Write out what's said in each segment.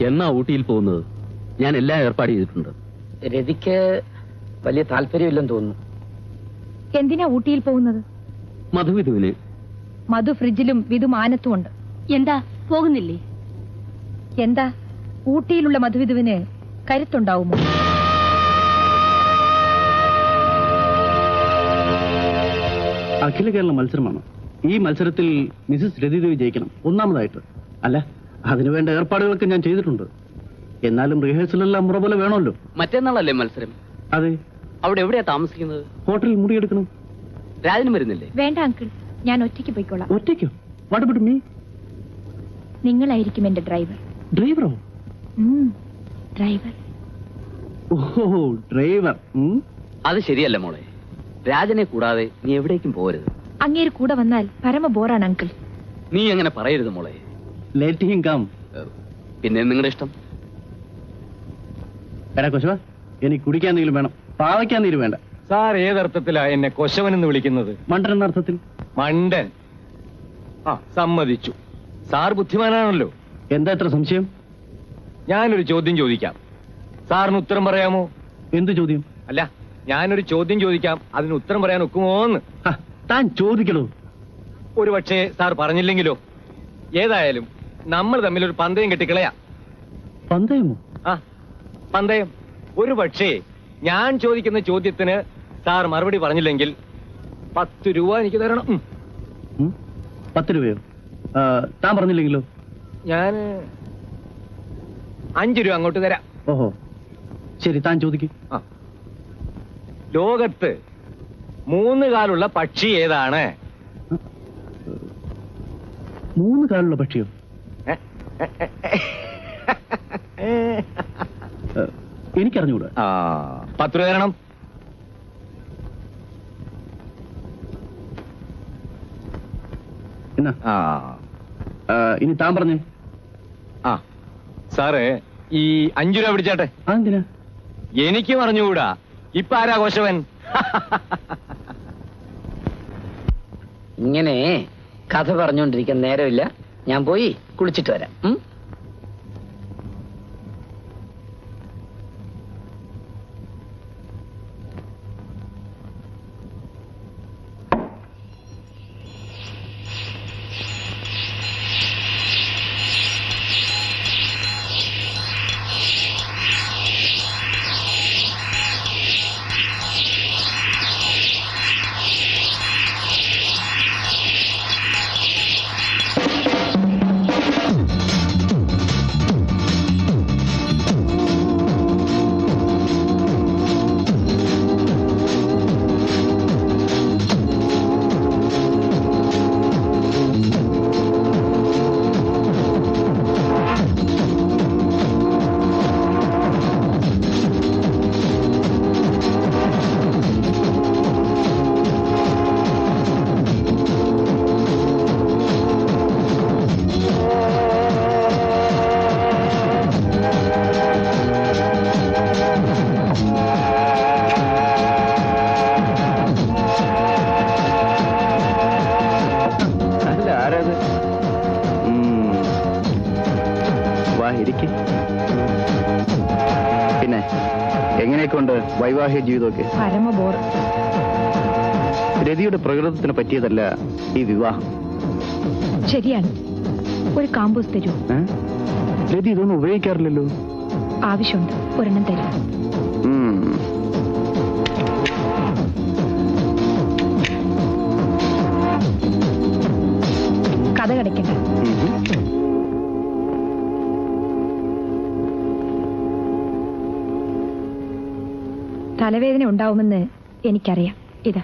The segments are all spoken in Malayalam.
എന്നാ ഊട്ടിയിൽ പോകുന്നത്? ഞാൻ എല്ലാം ഏർപ്പാട് ചെയ്തിട്ടുണ്ട്. രതിക്ക് വലിയ താല്പര്യമില്ലെന്ന് തോന്നുന്നു. എന്തിനാ ഊട്ടിയിൽ പോകുന്നത്? മധുവിധുവിന് മധു ഫ്രിഡ്ജിലും വിധു മാനത്തും ഉണ്ട്. എന്താ? പോകുന്നില്ലേ? എന്താ? ഊട്ടിയിലുള്ള മധുവിധുവിന് കരുത്തുണ്ടാവുമോ? അഖില കേരള മത്സരമാണ്. ഈ മത്സരത്തിൽ മിസസ് രതിദേവി ജയിക്കണം. ഒന്നാമതായിട്ട്. അല്ല അതിനുവേണ്ട ഏർപ്പാടുകളൊക്കെ ഞാൻ ചെയ്തിട്ടുണ്ട്. എന്നാലും റിഹേഴ്സലെല്ലാം മുറ പോലെ വേണമല്ലോ. മറ്റന്നാളല്ലേ മത്സരം? അതെ. അവിടെ എവിടെയാ താമസിക്കുന്നത്? ഹോട്ടലിൽ മുറിയെടുക്കണം. രാജനും വരുന്നില്ലേ വേണ്ട അങ്കിൾ. ഞാൻ ഒറ്റയ്ക്ക് പോയിക്കോളാം. ഒറ്റയ്ക്കോ? വാട്ട് മീ നിങ്ങളായിരിക്കും എന്റെ ഡ്രൈവർ. ഡ്രൈവറോ? ഡ്രൈവർ. ഓഹോ ഡ്രൈവർ. അത് ശരിയല്ല മോളെ. രാജനെ കൂടാതെ നീ എവിടേക്കും പോരുത് അങ്ങേര് കൂടെ വന്നാൽ പരമ ബോറാണ് അങ്കിൾ. നീ അങ്ങനെ പറയരുത് മോളെ. Let ഹിം കം പിന്നെ നിങ്ങളുടെ ഇഷ്ടം? എടാ കൊശവ എനിക്ക് കുടിക്കാൻ എന്തെങ്കിലും വേണം. പാവയ്ക്കാൻ നീര് വേണ്ട. സാർ ഏതർത്ഥത്തിലാ എന്നെ കൊശവൻ എന്ന് വിളിക്കുന്നത്? മണ്ടൻ എന്ന അർത്ഥത്തിൽ? മണ്ടൻ? ആ സമ്മതിച്ചു. സാർ ബുദ്ധിമാനാണല്ലോ. എന്താ ഇത്ര സംശയം? ഞാനൊരു ചോദ്യം ചോദിക്കാം. സാറിന് ഉത്തരം പറയാമോ? എന്ത് ചോദ്യം? അല്ല ഞാനൊരു ചോദ്യം ചോദിക്കാം. അതിന് ഉത്തരം പറയാൻ ഒക്കുമോന്ന്? ഹ, താൻ ചോദിക്കണോ? ഒരു പക്ഷേ സാർ പറഞ്ഞില്ലെങ്കിലോ? ഏതായാലും നമ്മൾ തമ്മിൽ ഒരു പന്തയം കെട്ടിക്കളയാ. പന്തയമോ? ആ പന്തയം. ഒരു പക്ഷേ ഞാൻ ചോദിക്കുന്ന ചോദ്യത്തിന് സാർ മറുപടി പറഞ്ഞില്ലെങ്കിൽ പത്ത് രൂപ എനിക്ക് തരണം? പത്ത് രൂപയോ? താൻ പറഞ്ഞില്ലെങ്കിലോ? ഞാൻ അഞ്ചു രൂപ അങ്ങോട്ട് തരാം. ഓഹോ. ശരി താൻ ചോദിക്കും. ആ. ലോകത്ത് മൂന്ന് കാലുള്ള പക്ഷി ഏതാണ്? മൂന്ന് കാലുള്ള പക്ഷിയോ? എനിക്കറിഞ്ഞൂടാ. ആ പത്ത് രൂപ തരണം. എന്നാ? ആ. ആ, ഇനി താൻ പറഞ്ഞേ. ആ സാറേ ഈ അഞ്ചു രൂപ പിടിച്ചാട്ടെ. അതെന്തിനാ എനിക്ക് പറഞ്ഞുകൂടാ. ഇപ്പൊ ആരാ കോശവൻ? ഇങ്ങനെ കഥ പറഞ്ഞുകൊണ്ടിരിക്കാൻ നേരമില്ല. ഞാൻ പോയി. കുളിച്ചിട്ട് വരാം. ഇരിക്ക് പിന്നെ എങ്ങനെയൊക്കെയുണ്ട് വൈവാഹിക ജീവിതമൊക്കെ? പരമബോർ രതിയുടെ പ്രകൃതത്തിന് പറ്റിയതല്ല ഈ വിവാഹം. ശരിയാണ്. ഒരു കാമ്പൂസ് തരൂ. രതി ഇതൊന്നും ഉപയോഗിക്കാറില്ലല്ലോ. ആവശ്യമുണ്ട്. ഒരെണ്ണം തരൂ. കഥ കടയ്ക്കണ്ട. തലവേദന ഉണ്ടാവുമെന്ന് എനിക്കറിയാം. ഇതാ.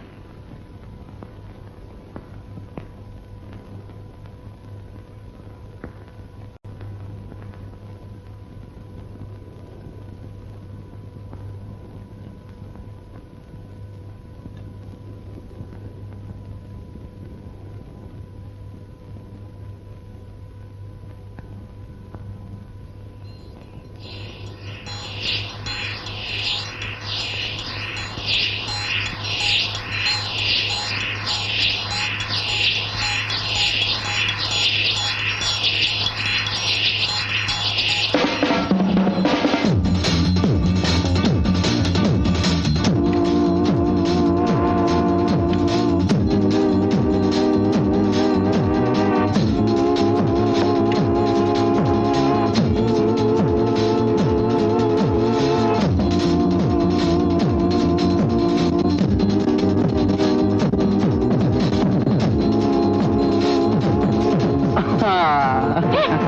Ha ha ha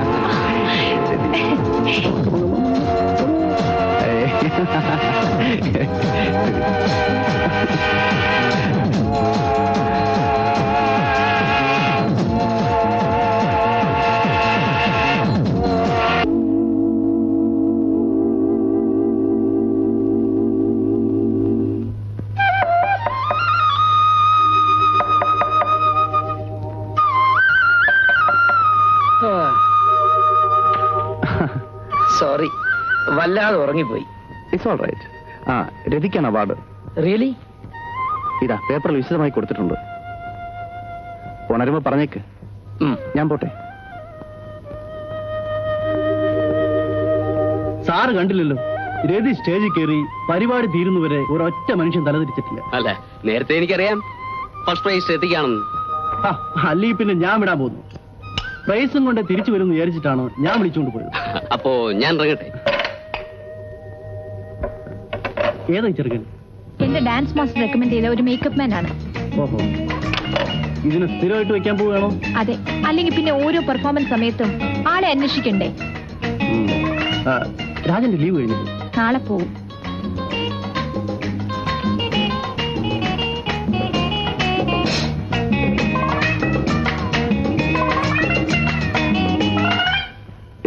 ha. വല്ലാതെ ഉറങ്ങിപ്പോയി. ഇറ്റ്സ് ഓൾ റൈറ്റ് ആ രതിക്കാണ് അവാർഡ് റിയലി ഇതാ പേപ്പറിൽ വിശദമായി കൊടുത്തിട്ടുണ്ട്. ഉണരുമ്പോ പറഞ്ഞേക്ക്. ഞാൻ പോട്ടെ. സാറ് കണ്ടില്ലല്ലോ. രതി സ്റ്റേജിൽ കയറി പരിപാടി തീരുന്നവരെ ഒരൊറ്റ മനുഷ്യൻ തലതിരിച്ചിട്ടില്ല. അല്ല നേരത്തെ എനിക്കറിയാം. ഫസ്റ്റ് പ്രൈസ് എത്തിക്കാണെന്ന് ആ, അല്ലെങ്കിൽ പിന്നെ ഞാൻ വിടാൻ പോകുന്നു. പ്രൈസും കൊണ്ട് തിരിച്ചു വരുമെന്ന് വിചാരിച്ചിട്ടാണ് ഞാൻ വിളിച്ചുകൊണ്ട് പോയത്. അപ്പോ ഞാൻ ഇറങ്ങട്ടെ. ഏതാ ചെറുക്കൻ? എന്റെ ഡാൻസ് മാസ്റ്റർ റെക്കമെൻഡ് ചെയ്ത ഒരു മേക്കപ്പ് മാൻ ആണ്. ഓഹോ. ഇതിന് സ്ഥിരമായിട്ട് വെക്കാൻ പോവുകയാണോ? അതെ. അല്ലെങ്കിൽ പിന്നെ ഓരോ പെർഫോമൻസ് സമയത്തും ആളെ അന്വേഷിക്കണ്ടേ? ആ, രാജന്റെ ലീവ് കഴിഞ്ഞു നാളെ പോവും.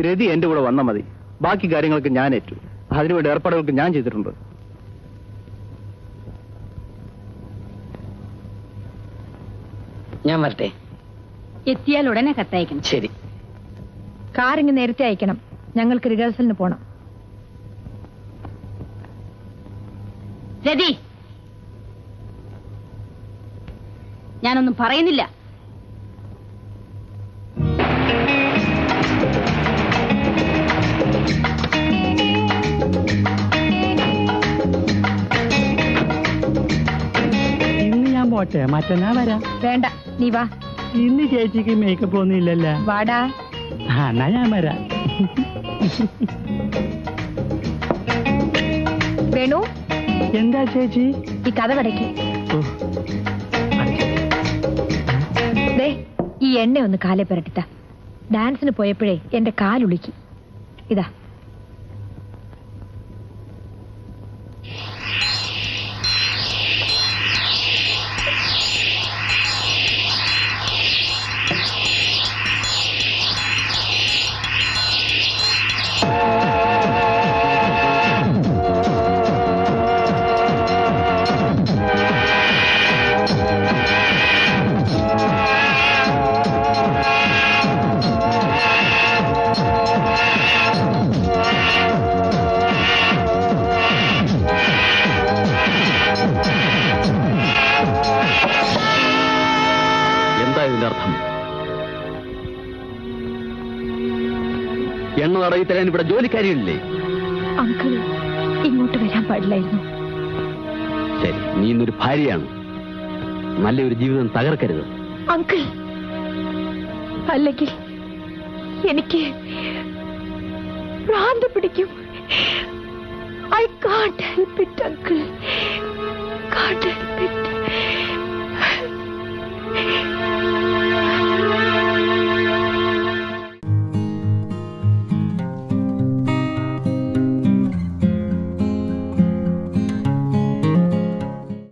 രതി എന്റെ കൂടെ വന്നാൽ മതി. ബാക്കി കാര്യങ്ങൾക്ക് ഞാൻ ഏറ്റു അതിനുവേണ്ടി ഏർപ്പാടുകൾക്ക് ഞാൻ ചെയ്തിട്ടുണ്ട്. ഞാൻ വരട്ടെ. എത്തിയാൽ ഉടനെ കത്തയക്കണം. ശരി. ഇങ്ങ് നേരത്തെ അയക്കണം. ഞങ്ങൾക്ക് റിഹേഴ്സലിന് പോണം. രതി. ഞാനൊന്നും പറയുന്നില്ല. പോട്ടെ മറ്റന്നാ വരാം. വേണ്ട നീ വാ. ഇന്ന് ചേച്ചിക്ക് മേക്കപ്പ് ഒന്നും ഇല്ലല്ലോ? വാടാ. ആ, എന്നാ ഞാൻ വരാം. വേണു എന്താ ചേച്ചി? ഈ കഥ കടയ്ക്ക് ഓ, ദേ ഈ എണ്ണ ഒന്ന് കാലേ പുരട്ടിത്ത. ഡാൻസിന് പോയപ്പോഴേ എന്റെ കാലുളുക്കി. ഇതാ. തടവി തരാൻ ഇവിടെ ജോലിക്കാരിയല്ലേ അങ്കിൾ ഇങ്ങോട്ട് വരാൻ പാടില്ലായിരുന്നു. ശരി നീ ഇന്നൊരു ഭാര്യയാണ്. നല്ലൊരു ജീവിതം തകർക്കരുത്. അങ്കിൾ അല്ലെങ്കിൽ എനിക്ക് ഭ്രാന്ത് പിടിക്കും. I can't help it uncle. Can't help it